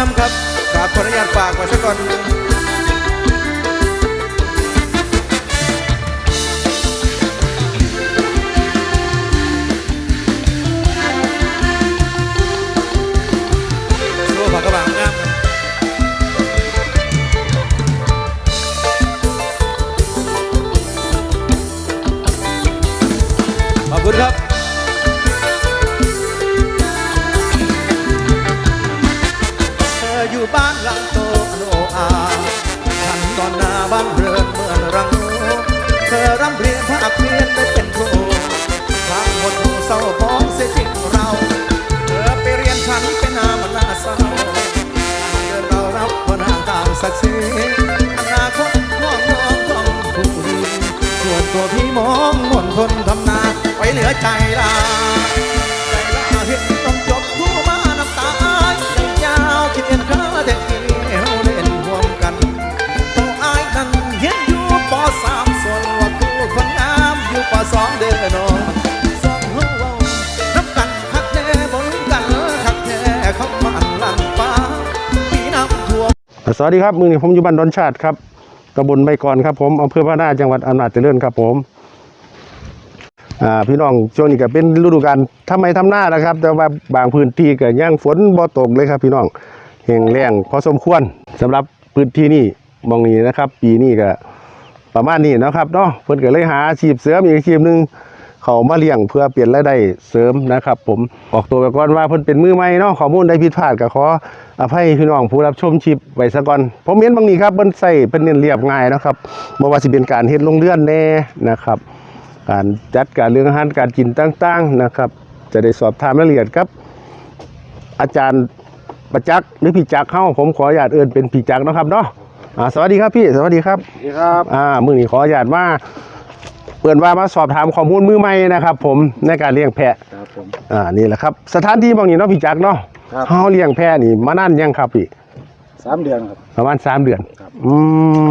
ามครับกราบขออนุญาตฝากไว้สักกระบางงามครับขอบคุณครับ อยู่บ้านหลังโตโนอาฉันนอนหน้าบ้านเรือนเหมือนรังงูเธอร่ำเรียนภาคเรียนได้เป็นครูความหดหูเศร้าพ้องเสียจริงเรา เธอไปเรียนฉันเป็นนามันน่าเศร้าเดินเรารับคนางต่างศักดิ์ศรีอนาคตมองมองต้องผู้ดีส่วนตัวพี่มองมนทนทำนาไว้เหลือใจลา สองเด้อน้องสองเฮาเว้านับกันคักแน่บ่ลืมกันคักแท้คำมันลังฟ้าปีน้ำท่วมสวัสดีครับมือนี้ผมอยู่บ้านดอนชาติครับตำบลใบกอนครับผมอำเภอพระนาจังหวัดอำนาจเจริญครับผมอ่าพี่น้องช่วงนี้ก็เป็นฤดูกาลทำไมทำหน้านะครับ แต่ว่าบางพื้นที่ก็ยังฝนบ่ตกเลยครับ พี่น้องแห้งแล้งพอสมควรสำหรับพื้นที่นี้มองนี้นะครับ ปีนี้ก็ ประมาณนี้นะครับเนาะเพิ่อนก็เลยหาอาชีพเสริมอีกอาชีพหนึ่งเขามาเลี้ยงเพื่อเปลี่ยนรายได้เสริมนะครับ ผมออกตัวไปก่อนว่าเพิ่นเป็นมือใหม่เนาะข้อมูลได้ผิดพลาดก็ขออภัยพี่น้องผู้รับชมชิปไว้ซะก่อนผมเห็นบางนี้ครับเพิ่นใส่เป็นเน้นเรียบง่ายนะครับบ่ว่าสิเป็นการเฮ็ดโรงเรือนแน่นะครับ การจัดการเรื่องอาหารการกินต่างๆนะครับ จะได้สอบถามรายละเอียดครับ อาจารย์ประจักษ์หรือพี่จักษ์เข้าผมขออนุญาตเอินเป็นพี่จักษ์นะครับเนาะ อ่าสวัสดีครับพี่ สวัสดีครับ สวัสดีครับ อ่ามือนี้ขออนุญาตว่าเปิดว่ามาสอบถามข้อมูลมือใหม่นะครับ ผมในการเลี้ยงแพะครับผม อ่านี่แหละครับ สถานที่บางนี้เนาะพี่จักษ์เนาะครับ เฮาเลี้ยงแพะนี่มานานยังครับพี่ สามเดือนครับ ประมาณสามเดือน ครับ อื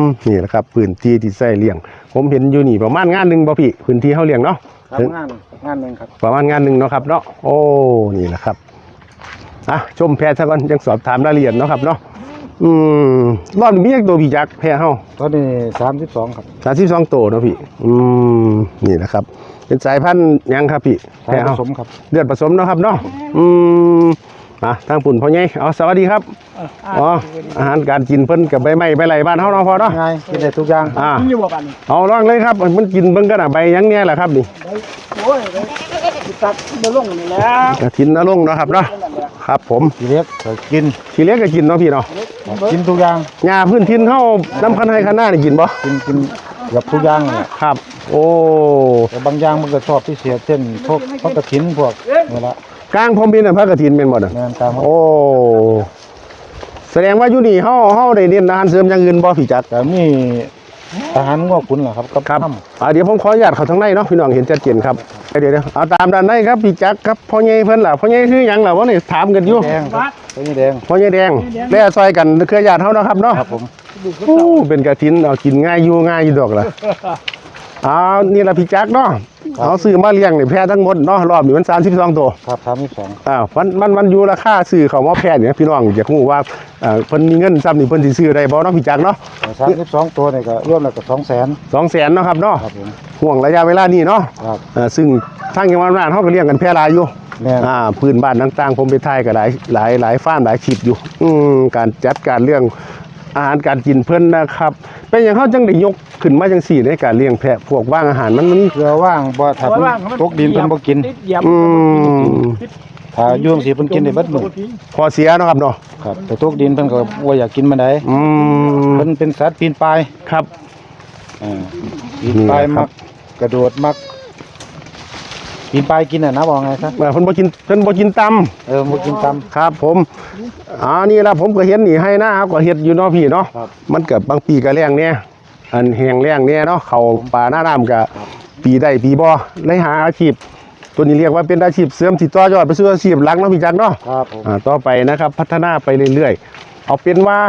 ม นี่แหละครับพื้นที่ที่ใส่เลี้ยง ผมเห็นอยู่นี่ประมาณงานหนึ่งบ่พี่ พื้นที่เฮาเลี้ยงเนาะ ครับถึงงานงานหนึ่งครับ ประมาณงานหนึ่งเนาะครับเนาะ โอ้ นี่แหละครับ อะ ชมแพะซะก่อนยังสอบถามรายละเอียดเนาะครับเนาะ อืมรอบนี้มีจักตัวพี่จักษ์แพะเฮาตอนนี้สามสิบสองครับสามสิบสองตัวเนาะพี่ อืมนี่นะครับ เป็นสายพันธุ์หยังครับพี่สายผเฮาสมครับ เลือดผสมเนาะครับเนาะอืมอะทางปุ่นพ่อใหญ่เอาสวัสดีครับอ๋ออาหารการกินเพิ่นกับใบไม้ใบไหลบ้านเฮาเนาะพอเนาะง่ายกินได้ทุกอย่าง อ่า อยู่บ่กันนี่เอาลองเลยครับมันกินเบิ่งกันอะใบหยังเนี่ยแหละครับนี่โอ้ยเลยสิตัดบ่ลงนี่แหล้วกระถินนรงค์เนาะครับเนาะ ครับ ผมทีเล็กก็กินขี้เล็กก็กินเนาะพี่เนาะกินทุกอย่างหญ้าพื้นถิ่นเฮาน้ำคันให้คันหน้านี่กินบ่กินกินเกือบทุกอย่างเลยครับ โอ้แต่บางอย่างมันก็ชอบพิเศษเช่นพวกพวกกระถินพวกนี่ละกลางพรมบินน่ะพระกฐินเป็นบ่น่ะแมนตามโอ้แสดงว่าอยู่นี่เฮาเฮาได้เรียนอาหารเสริมอย่างอื่นบ่พี่จักรแต่มีทหารง้อขุนเหรอครับกับครับถ้อ่าเดี๋ยวผมขออนุญาตเข้าทางในเนาะพี่น้องเห็นชัดเจนครับ เดี๋ยวเดี๋ยวเอาตามด้านในครับพี่จักรครับพ่อใหญ่เพิ่นล่ะพ่อใหญ่คือหยังล่ะวะนี่ถามกันอยู่ำแดงครับตัวนี้แดงพ่อใหญ่แดงแล้วซอยกันเครือญาติเฮาเนาะครับเนาะครับผมอู้เป็นกระถินเอากินง่ายอยู่ง่ายอยู่ดอกล่ะเอานี่ล่ะพี่จักรเนาะ เอาซื้อมาเลี้ยงนี่แพะทั้งหมดเนาะรอบนี้มัน32ตัวครับสามสิบสองอ้าวมันมันมันอยู่ราคาซื้อเขามาแพะเนี่ยพี่น้องอยากรู้ว่าเอ่อเพิ่นมีเงินซ้ำนี่เพิ่นสิซื้อได้บ่เนาะพี่จักรเนาะสามสิบสองตัวนี่ก็รวมแล้วก็สองแสน200,000เนาะครับเนาะครับผมห่วงระยะเวลานี้เนาะครับเอ่อซึ่งทางจังหวัดน่านเขาก็เลี้ยงกันแพร่หลายอยู่แม่นอ่าพื้นบ้านต่างๆ ผมไปถ่ายกับหลายหลายหลายฟาร์มหลายคลิปอยู่ อืมการจัดการเรื่องอาหารการกินเพิ่นนะครับ เป็นอย่างเขาจังได้ยก ขึ้นมาจังสี่ในการเลี้ยงแพะพวกว่างอาหารมันมันเกลือว่างบ่ถ้าเพิ่นตกดินเพิ่นบ่กินติดเหยียบอืมถ้าอยู่จังซี่เพิ่นกินได้เบิดมื้อพอเสียเนาะครับเนาะครับแต่ตกดินเพิ่นก็บ่อยากกินมันได้อืมเพิ่นเป็นสัตว์ปีนป่ายครับ อ่าปีนป่ายนี่แหละครัมับ กกระโดดมักปีนป่ายกินน่ะนะบอกไงซะเอ่อเพิ่นบ่กินเพิ่นบ่กินตำ เออบ่กินตำ ครับผมอ่านี่ล่ะผมก็เห็นนี่ให้หน้าก็เฮ็ดอยู่เนาะพี่เนาะครับ มันเกิดบางปีก็แรงเนี่ย อันแห้งแรงเนี่ยเนาะเขาป่าหน้าน้ำก็ปีได้ปีบ่เลยหาอาชีพ ตัวนี้เรียกว่าเป็นอาชีพเสริมที่ต่อยอดไปสู่อาชีพหลักเนาะพี่จักรเนาะครับผมอ่าต่อไปนะครับ พัฒนาไปเรื่อยๆ เอาเป็นว่า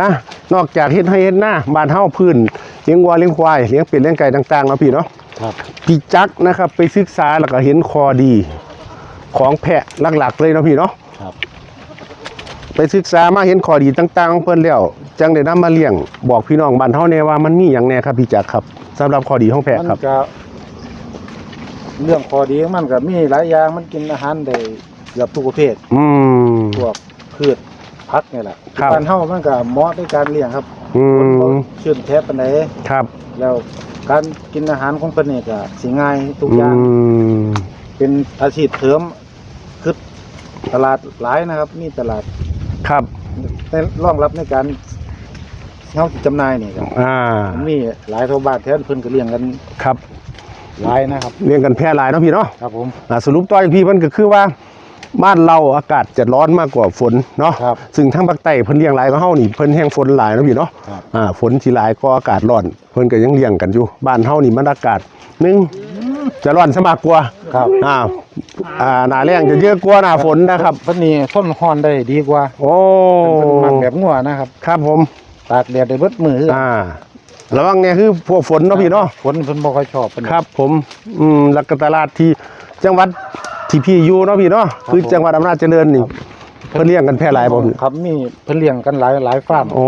นะนอกจากเฮ็ดให้เฮ็ดหน้าบ้านเฮาพื้นเลี้ยงวัวเลี้ยงควายเลี้ยงเป็ดเลี้ยงไก่ต่างๆเนาะพี่เนาะครับพี่จักรนะครับไปศึกษาแล้วก็เห็นคอดี ของแพะหลักๆเลยเนาะพี่เนาะครับ ไปศึกษามาเห็นข้อดีต่างๆของเพิ่นแล้วจังได้นำมาเลี้ยง บอกพี่น้องบ้านเฮาแน่ว่ามันมีหยังแน่ครับพี่จักรครับสำหรับข้อดีของแพะมันครับก็เรื่องข้อดีของมันก็มีหลายอย่างมันกินอาหารได้เกือบทุกประเภทอืม พวกพืชผักนี่แหละครับ บ้านเฮามันก็เหมาะในการเลี้ยงครับอืคนบ่มชื่นแท้ปานใดครับแล้วการกินอาหารของเพิ่นนี่ก็สิง่ายทุกอือย่าง มเป็นอาชีพเสริมคือตลาดหลายนะครับ มีตลาด ครับ ในรองรับในการเฮาจำหน่ายนี่ครับอ่า มันมีหลายทั่วบ้านแท้เพิ่นก็เลี้ยงกันครับ หลายนะครับ เลี้ยงกันแพร่หลายเนาะพี่เนาะครับผม อ่าสรุปต่ออีกพี่เพิ่นก็คือว่า บ้านเราอากาศจะร้อนมากกว่าฝนเนาะ ครับซึ่งทางภาคใต้เพิ่นเลี้ยงหลายกว่าเฮานี่เพิ่นแห้งฝนหลายเนาะพี่เนาะ ครับ อ่า ฝนสิหลายก็อากาศร้อน เพิ่นก็ยังเลี้ยงกันอยู่ บ้านเฮานี่มันอากาศหนึง จะร้อนซะมากกว่าครับอ่าอ่าหน้าแล้งจะเยอะกว่าหน้าฝนนะครับ เพิ่นนี่ทนร้อนได้ดีกว่าโอ้เพิ่นมักแบบงัวนะครับครับผมตากแดดได้เบิดมือคืออ่าระวังเนี่ยคือพวกฝนเนาะพี่เนาะฝนเพิ่นบ่ค่อยชอบปานใดครับ ผมอืมแล้วก็ตลาดที่จังหวัดที่พี่อยู่เนาะพี่เนาะคือผมจังหวัดอำนาจเจริญนี่เพิ่นเลี้ยงกันแพร่หลายบ่พี่ครับมีเพิ่นเลี้ยงกันหลายหลายฟาร์มโอ้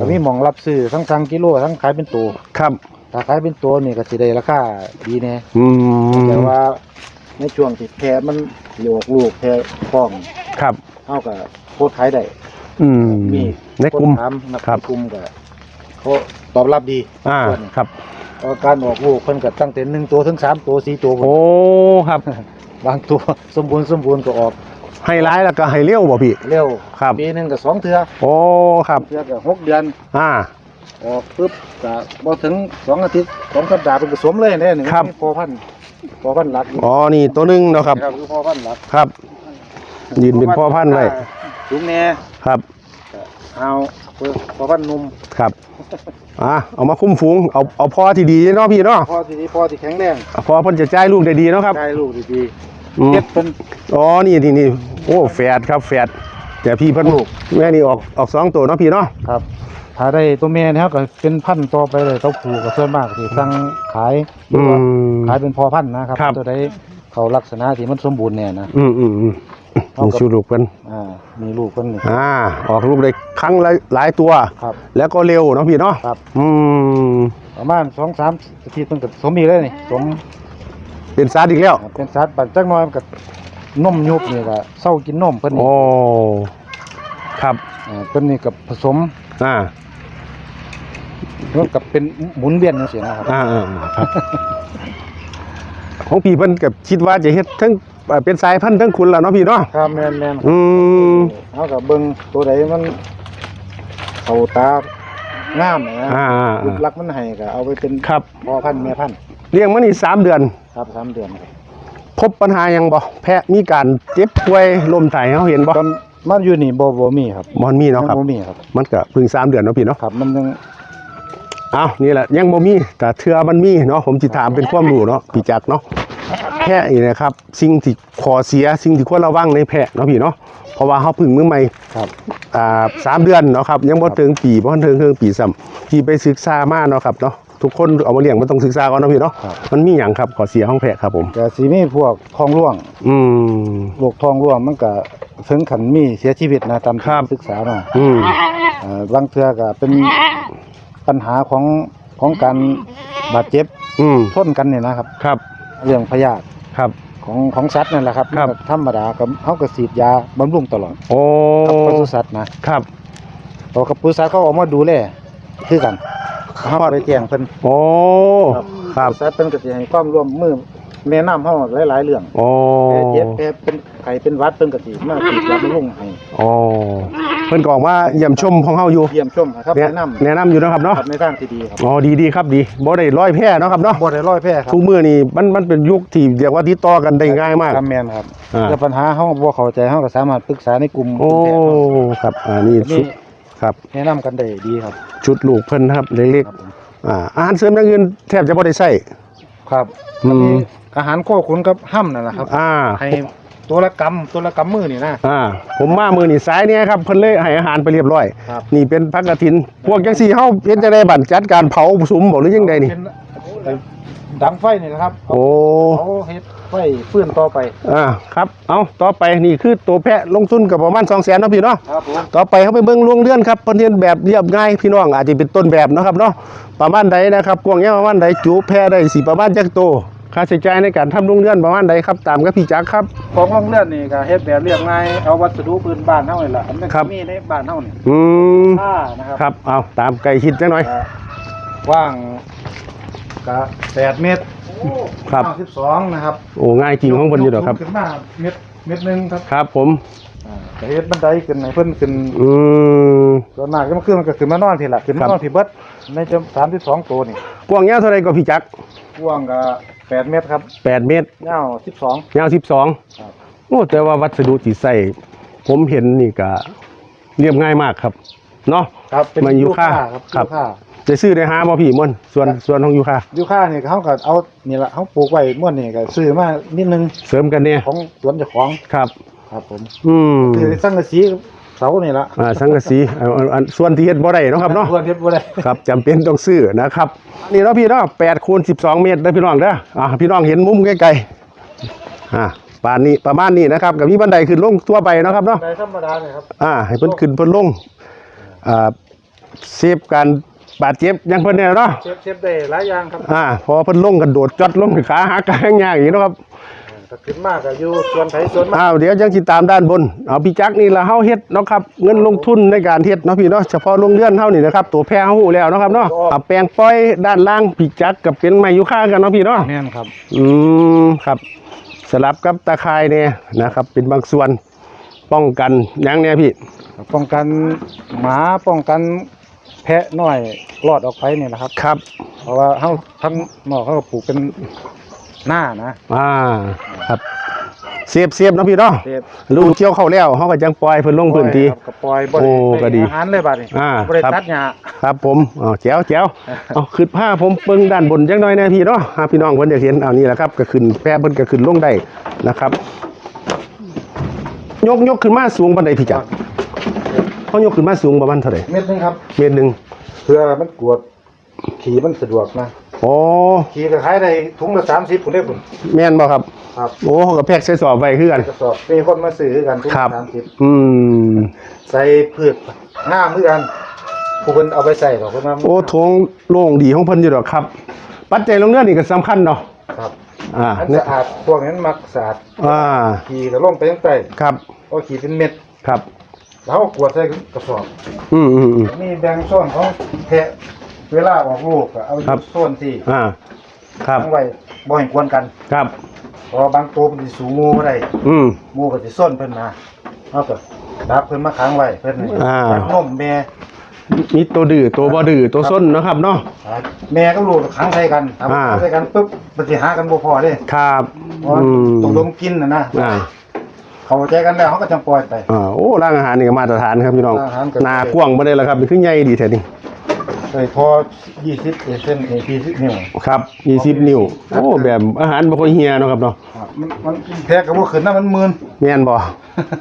ก็มีหม่องรับซื้อทั้งสั่งกิโลทั้งขายเป็นตัวครับ ถ้าขายเป็นตัวนี่ก็สิได้ราคาดีแน่อืมแต่ว่าในช่วงที่แพะมันโยกลูกแพะฟ้องครับเฮาก็โคตรขายได้อืมมีในกลุ่มคนถามนักครับในกลุ่มก็เขาตอบรับดีอ่าส่วนนี้ครับ เพราะการออกลูกเพิ่นก็ตั้งแต่หนึ่งตัวถึงสามตัวสี่ตัวโอ้ครับ บางตัว สมบูรณ์สมบูรณ์ก็ออกให้ร้ายแล้วก็ให้เลี้ยวบ่พี่ เร็วครับ ปีหนึงก็สองเทื่อโอ้ครับ เทื่อก็หกเดือน อ่า ออกปุ๊บก็บ่ถึงสองอาทิตย์สองสัปดาห์เป็นก็สมเลยเนี่ยนี่ครับ มีพอพันธุ์พอพันธุ์หลักอยู่อ๋อนี่ตัวหนึงเนาะครับคือพอพันธุ์หลักครับ ยืนเป็นพ่อพันธุ์ไว้ถุงแหน่ครับ เอาพอพันธุ์หนุ่มครับอ่าเอามาคุ้มฝูงเอาเอาพ่อที่ดีเนาะพี่เนาะพอที่ดีพอที่แข็งแรงพอเพิ่นจะจ่ายลูกได้ดีเนาะครับได้ลูกดีอืๆมเก็บเป็นอ๋อนี่นี่นี่โอ้แฝดครับแฝด แต่พี่เพิ่นลูกแม่นี่ออกออกสองตัวเนาะพี่เนาะครับถ้าได้ตัวแม่เนี่ยก็เป็นพันธุ์ต่อไปเลยเต้าผูก็ส่วนมากที่สั่งขายหรือือว่าม ขายเป็นพอพันธุ์นะครับครับ ตัวใดเขาลักษณะที่มันสมบูรณ์เนี่ยนะ อืมอืมอืมเอานี่กับ ชูลูกเพิ่นอ่ามีลูกคนนี้อ่า ออกลูกได้ครั้งละหลายตัว ครับ แล้วก็เร็วเนาะพี่เนาะครับ อืมประมาณสองสามอาทิตย์มันก็สมอีกแล้วนี่สมเป็นซาดอีกแล้ว เป็นสัตว์ปันจักหน้อยมันก็ นมยุบนี่ก็เศร้ากินนมเพิ่นนี่โอ้ครับอ่าเพิ่นนี่กับผสมอ่ามันกับเป็นหมุนเวียนจังซี่นะครับอ่าอ่าอ่าครับ ของพี่เพิ่นกับคิดว่าจะเฮ็ดทั้งเอ่อเป็นสายพันธุ์ทั้งคุณแล้วเนาะพี่เนาะครับแม่นแม่นอืมเอากับเบิ่งตัวใดมันเข้าตางามนะอ่าอ่ารูปอ่าลักษณ์มันให้ก็เอาไปเป็นครับพ่อพันธุ์แม่พันธุ์เลี้ยงมานี่สามเดือนครับสามเดือนครับ พบปัญหาหยังบ่แพะมีการเจ็บป่วยลมไส้เฮาเห็นบ่ตอนมันอยู่นี่บ่บ่มีครับมันมีเนาะครับยังบ่มีครับมันก็เพิ่งสามเดือนเนาะพี่เนาะ ครับ มันยังอ้าวนี่แหละยังบ่มีแต่เทื่อมันมีเนาะผมสิถามเป็นความรู้เนาะพี่จักรเนาะแพะนี่นะครับ สิ่งที่ขอเสียสิ่งที่ควรระวังในแพะเนาะพี่เนาะเพราะว่าเฮาเพึ่งมือใหม่ครับ อ่าสามเดือนเนาะครับยังบ่ถึงปีบ่ถึงครึ่งปีซ้ำพี่ไปศึกษามาเนาะครับเนาะ ทุกคนเอามาเลี้ยงมันต้องศึกษาก่อนเนาะพี่เนาะครับ มันมีหยังครับขอเสียของแพะครับผม ก็สิมีพวกท้องร่วงอืม โรคท้องร่วงมันก็ถึงขันมีเสียชีวิตนะตามที่ครับ ศึกษามาอืม เอ่อบางเทื่อก็เป็นปัญหาของของการบาดเจ็บอืม ชนกันเนี่ยนะครับ ครับ เรื่องพยาธิครับ ของของสัตว์นั่นแหละครับครับ มันก็ธรรมดาก็เขาก็ฉีดยาบำรุงตลอดโอ้ กับปศุสัตว์นะครับ เพราะกับปศุสัตว์เขาเออกมาดูแลคือกัน เขาไปแจ้งเพิ่นโอ้ครับปศุสัตว์เพิ่นก็สิให้ความร่วมมือแนะนำเฮาหลายๆเรื่องโอ้แผลเจ็บแผลเป็นไข้เป็นหวัดเพิ่นก็สิมาฉีดยาบำรุงให้โอ้เพิ่นก็ออกมาเยี่ยมชมของเฮาอยู่เยี่ยมชมครับแนะแนะนำแนะนำอยู่เนาะครับเนาะครับในทางที่ดีครับอ๋อดีดีครับดีบ่ได้ร้อยแพร่เนาะครับเนาะบ่ได้ร้อยแพร่ครับทุกมื้อนี่มันมันเป็นยุคที่เรียกว่าติดต่อกันได้ง่ายมากครับแม่นครับอ่าแต่ปัญหาเฮาบ่เข้าใจเฮาก็สามารถปรึกษาในกลุ่มโอ้กลุ่มแพทย์ครับอ่านี่นี่ชุด ครับ แนะนำกันได้ดีครับ ชุดลูกเพิ่นครับเล็กครับผม ๆอ่าอาหารเสริมอย่างอื่นแทบจะบ่ได้ใช้ครับอืมมีอาหารโคขุนกับห้ำนั่นแหละครับอ่า ให้ตัวละกำตัวละกำมือนี่นะ อ่าผมมามื้อนี้สายเนี่ยครับเพิ่นเลยให้อาหารไปเรียบร้อย ครับ นี่เป็นผักกฐิน พวกจังซี่เฮาเฮ็ดจังได๋บัดจัดการเผาสุมบ่หรือยังไดนี่เป็นไป ดังไฟนี่นะครับโอ้เขาเฮ็ดไฟฟื้นต่อไปอ่าครับ เอาต่อไปนี่คือตัวแพะลงทุนกับประมาณ2 0 0 0 0นเนาะพี่เนาะครับผมต่อไปเขาไปเบิ่งลวงเลื่อนครับเพิ่นเรียนแบบเรียบง่ายพี่น้องอาจจะเป็นต้นแบบเนาะครับเนาะประมาณใดนะครับกวางเงี้ยประมาณใดจุแพะได้สิประมาณจักโตค่าใช้จ่ายในการทำลวงเลื่อนประมาณใดครับตามกับพี่จักรครับของโรงเรือนนี่ก็เฮ็ดแบบเรียบง่ายเอาวัสดุพื้นบ้านเฮานี่ล่ะอันนั้นครับมีในบ้านเฮานี่อืมผ้านะครับครับเอาตามไก่คิดจังหน่อยก็กว้าง ก็8เมตรครับกว้าง12นะครับโอ้ง่ายจริงของเพิ่นอยู่ดอกครับขึ้นมาเม็ดเม็ดหนึงครับครับ ผม อ่าก็เฮ็ดบันไดขึ้นให้เพิ่นขึ้นอืมส่วนมากก็มันขึ้นมันก็ขึ้นมานอนพี่ล่ะขึ้นครัมาบนอนพี่เบิดในจำ32ตัวนี่กวางเงี้ยเท่าไรก็พี่จักรกว้างก็8เมตรครับ8เมตร ยาว12ยาว12ครับ โอ้แต่ว่าวัสดุที่ใส่ผมเห็นนี่ก็เรียบง่ายมากครับ เนาะ ครับเป็นมันยูยูค่าค่าครับ ครับ ยูค่าจะซื้อได้หาบ่พี่ม่วนส่วนส่วนของยูคายูค่านี่เขาก็เอานี่ละเขาปลูกไว้ม่วนนี่ก็ซื้อมานิดนึงเสริมกันเนี่ยของสวนเจ้าของครับ ครับผม อืมคือสังกะสีเสานี่ละอ่าสังกะสีเอาเอาอันส่วนที่เฮ็ดบ่ได้เนาะครับเนาะส่วนเฮ็ดบ่ได้ครับจำเป็นต้องซื้อนะครับนี่เนาะพี่เนาะ8คูณ12เมตรเด้อพี่น้องเด้ออ่าพี่น้องเห็นมุมใกล้ๆอ่าปานนี้ประมาณนี้นะครับกับมีบันไดขึ้นลงทั่วไปเนาะครับเนาะในธรรมดาเนี่ยครับอ่าให้เพิ่นขึ้นเพิ่นลงอ่าเซฟการ บาดเจ็บอยังเพิ่นเนี่ยเนาะเชฟเชฟได้หลายอย่างครับอ่าพอเพิ่นลงกันโดดจอดลงขาหักกลางยากอย่างนี้เนาะครับถ้าขึ้นมากก็อยู่ส่วนไผส่วนมันอ้าวเดี๋ยวยังสิตามด้านบนเอาพี่จักนี่ละเฮาเฮ็ดเนาะครับเงินลงทุนในการเฮ็ดเนาะพี่เนาะเฉพาะโรงเรือนเฮานี่นะครับตัวแพรเฮาฮู้แล้วเนาะครับเนาะเอาแปลงปล่อยด้านล่างพี่จักกับเป็นไม้ยูคากันเนาะพี่เนาะแม่นครับอืมครับสลับกับตะไคร้เนี่ยนะครับ เป็นบางส่วนป้องกันหยังเนี่ยพี่ ป้องกันหมาป้องกันแพะน้อยรอดออกไปนี่นะครับ ครับ เพราะว่าเฮาทั้งนอกเขาก็ปลูกเป็นหน้านะ อ่าครับเสียบเสียบเนาะพี่เนาะเทพลูกเกี่ยวเข้าแล้วเฮาก็จังปล่อยเพิ่นลงพื้นที่ครับก็ปล่อยบ่โอ้ได้ก็ดีให้อาหารเลยบัดนี้อ่าบ่ได้ครับ ตัดหญ้าครับผมอ๋อแจ๋วแจ๋วเอาขึ้นผ้าผมเบิ่งด้านบนจังหน่อยนะพี่เนาะหาพี่น้องเพิ่นอยากเห็นเอานี่แหละครับก็ขึ้นแพร่เพิ่นก็ขึ้นลงได้นะครับ ยกยกขึ้นมาสูงปานใดพี่จักร เขายกขึ้นมาสูงประมาณเท่าไหร่เม็ดหนึงครับ เมตรหนึงเพื่อมันกวดขี่มันสะดวกนะโอ้ขี่ก็ขายได้ถุงละ30พุ่นเด้พุ่นแม่นบ่ครับ ครับโอ้เขาก็แพ็กใส่สอบไว้คือกัน กระสอบมีคนมาซื้อกันถุงครัละบสามสิบอืม ใส่พืชงามคือกันผู้เพิ่นเอาไปใส่ดอกเพิ่นว่าโอ้ทงโล่งดีของเพิ่นอยู่ดอกครับ ปัจจัยลงเรือนี่ก็สำคัญเนาะครับอ่าอันเนี่ยสะอาดพวกนั้นมักสะอาดอ่าขี่ก็ลงไปตั้งแต่ครับ ก็ขี่เป็นเม็ดครับ แล้วก็กวดใส่กระสอบอืมอืมอืม นี่แบ่งโซนของแพะเวลาออกลูกก็เอาอครัยู่บโซนที่อ่า ครับ ทั้งไว้บ่ให้กวนกันครับ เพราะว่าบางตัวมันสิสูงงูบ่ได้อืม งูก็สิซ่อนเพิ่นมาเอาก็ดับเพิ่นมาขังไว้เพิ่นนี่อ่า ดักนมแม่มีตัวดื้อตัวบ่ดื้อตัวส้นเนาะครับเนาะแม่กับลูกก็ขังใส่กันทำอ่า ขังใส่กันปุ๊บมันสิหากันบ่พอเด้ครับ เพราะอืม ตกลงกินน่ะนะอ่า เข้าใจกันแล้วเขาก็จังปล่อยไป อ่าโอ้ร้านอาหารนี่ก็มาตรฐานครับพี่น้องร้านอาหารก็ หนากว้างบ่ได้แล้วครับมันคือใหญ่ดีแท้นี่เคยพอ20เซนเอ20นิ้ว ครับ20นิ้วโอ้แบบอาหารบ่ค่อยเฮียเนาะครับเนาะครับมันมันแพะก็บ่ขึ้นนะมันมึนแม่นบ่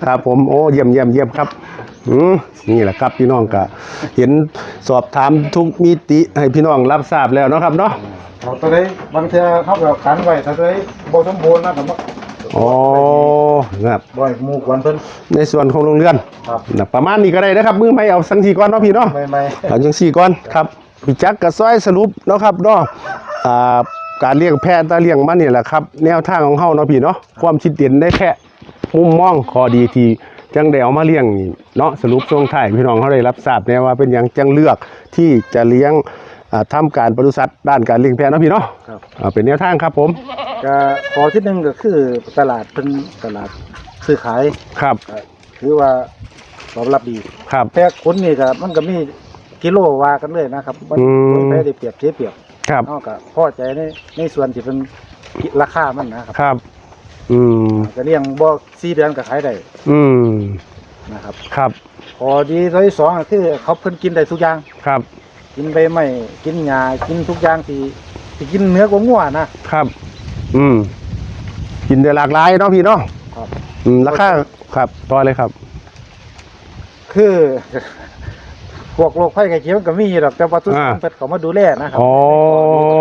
ครับผมโอ้เยี่ยมเยี่ยมเยี่ยมครับอืมนี่แหละครับพี่น้องก็เห็นสอบถามทุกมิติให้พี่น้องรับทราบแล้วเนาะครับเนาะ เอาตัวใดบางเทื่อเขาก็กันไว้ถ้าตัวใดบ่สมบูรณ์นะก็บ่ อ๋อครับบ่ให้หมู่กวนเพิ่น ในส่วนของโรงเรือนครับ นะประมาณนี้ก็ได้นะครับ มือไม่เอาสังทีก่อนเนาะพี่เนาะ ไม่ไม่เอาจังสี่ก่อนครับพี่จักกับซอยสรุปเนาะครับเนาะอ่าการเลี้ยงแพะตาเลี้ยงมันนี่แหละครับ แนวทางของเฮาเนาะพี่เนาะความคิดเด่นได้แพะมุมมองข้อดีที่จังได้เอามาเลี้ยงนี่เนาะสรุปช่วงท้ายพี่น้องเขาได้รับทราบแน่ว่าเป็นหยังจังเลือกที่จะเลี้ยง อ่าทำการปศุสัตว์ด้านการเลี้ยงแพะเนาะพี่เนาะครับอ่าเป็นแนวทางครับผมก็ขอที่หนึงก็คือตลาดเพิ่นตลาดซื้อขายครับก็ถือว่าตอบรับดีครับแพะคนนี่ก็มันก็มีกิโลว่ากันเลยนะครับมันอืมบ่แพ้ได้เปรียบเสียเปรียบครับเฮาก็พอใจในในส่วนที่เป็นราคามันนะครับครับ อืมก็เลี้ยงบ่4เดือนก็ขายได้อืมนะครับ ครับพอดีตัวที่สองก็คือเขาเพิ่นกินได้ทุกอย่างครับ กินใบไม้กินหญ้ากินทุกอย่างที่ที่กินเนื้อกว่างัวนะครับ อืม กินได้หลากหลายเนาะพี่เนาะครับ อืมราคาครับต่อเลยครับ คือพพวกโรคไข้ไข้เจ็บมันก็มีอยู่ดอกแต่ว่าทุกอ่าคนเพิ่นเขามาดูแลนะครัอ๋อ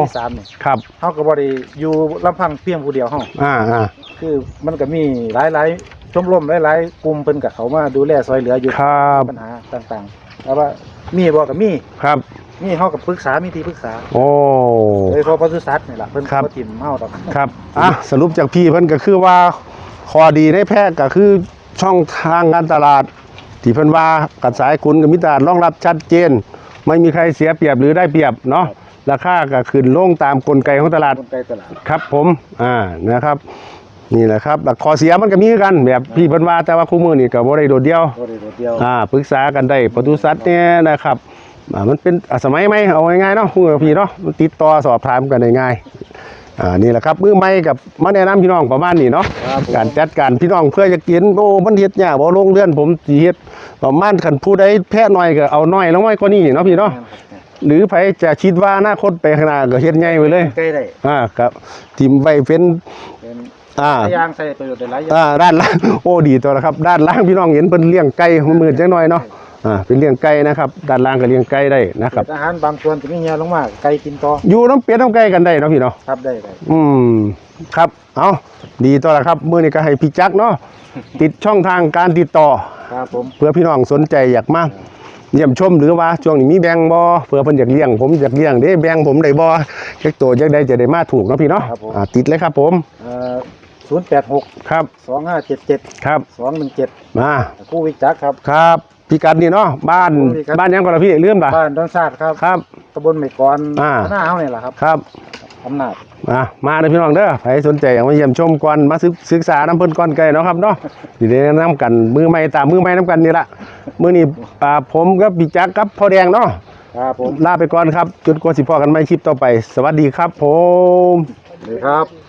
ที่สามนี่ครับ เฮาก็บ่ได้อยู่ลำพังเพียงผู้เดียวเฮาอ่าอ่าคือมันก็มีหลายๆชมรมหลายๆกลุ่มเพิ่นก็เขามาดูแลซอยเหลืออยู่ครับ ปัญหาต่างๆแต่ว่ามีบ่ก็มี ครับ มีเฮาก็ปรึกษามีที่ปรึกษาโอ้ โดยเฉพาะปศุสัตว์นี่ล่ะเพิ่นครับ บ่ทิ่มเฮาดอกครับอะสรุปจากพี่เพิ่นก็คือว่าข้อดีในแพทย์ก็คือช่องทางการตลาด ที่เพิ่นว่ากัดสายคุณกับมิตรรองรับชัดเจน ไม่มีใครเสียเปรียบหรือได้เปรียบเนาะราคาก็ขึ้นลงตามกลไกของตลาด คนไกลตลาดครับผมอ่านะครับ นี่แหละครับแล้วข้อเสียมันก็มีคือกัน แบบพี่เพิ่นว่าแต่ว่าคู่มือนี่ก็บ่ได้โดดเดียว บ่ได้โดดเดียว อ่าปรึกษากันได้ปศุสัตว์เนี่ยนะครับอ่า มันเป็นอะสมัยไหมเอาง่ายๆเนาะพูดกับพี่เนาะมันติดต่อสอบถามกันได้ง่ายอ่านี่แหละครับมือใหม่กับมาแนะนำพี่น้องประมาณนี้เนาะครับผมการจัดการพี่น้องเพื่อจะกินโอ้มันเฮ็ดยากบ่ลงเรือนผมสิเฮ็ดประมาณคันผู้ใดแพ้น้อยก็เอาน้อยลงไว้กว่านี้เนาะพี่เนาะหรือไผจะคิดว่าอนาคตไปข้างหน้าก็เฮ็ดใหญ่ไปเลยใกล้ได้อ่าครับทิมไว้เป็นเป็นอ่าหลายอย่างใส่ประโยชน์ได้หลายอย่างอ่าด้านล่างโอ้ดีตัวละครับ ด้านล่างพี่น้องเห็นเพิ่นเลี้ยงไก่มืดจังหน่อยเนาะ อ่าเป็นเลี้ยงไก่นะครับ ด้านล่างก็เลี้ยงไก่ได้นะครับอาหารบางส่วนจะมีเหี่ยวลงมาไก่กินต่ออยู่น้ำเป็ดน้ำไก่กันได้เนาะพี่เนาะครับได้ได้อืมครับเอาดีตัวละครับมื้อนี้ก็ให้พี่จักเนาะติดช่องทางการติดต่อ ครับผมเพื่อพี่น้องสนใจอยากมาเยี่ยมชมหรือว่าช่วงนี้มีแบงบ่เพื่อเพิ่นอยากเลี้ยงผมอยากเลี้ยงเด้แบงผมได้บ่จักตัวจักได้จะได้มาถูกเนาะพี่เนาะอ่าติดเลยครับผมเอ่อ086ครับ2577ครับ217มาผู้วิจักครับครับ พี่กัดนี่เนาะบ้านพี่กัด บ้านหยังก่อนล่ะพี่ลืมป่ะบ้านดอนซาดครับครับ ตำบลไม้กรอ่า หน้าเฮานี่แหละครับครับอำนาจมามาเลยพี่น้องเด้อใครสนใจอยากมาเยี่ยมชมก่อนมาศึกศึกษาน้ำเพิ่นก่อนไกลเนาะครับเนาะดีเด้นำกันมือใหม่ตามมือใหม่น้ำกันนี่ละมื้อนี้อ่าผมกับพี่จักรกับพ่อแดงเนาะครับผมลาไปก่อนครับจนกว่าสิพอกันใหม่คลิปต่อไป สวัสดีครับผมเลยครับ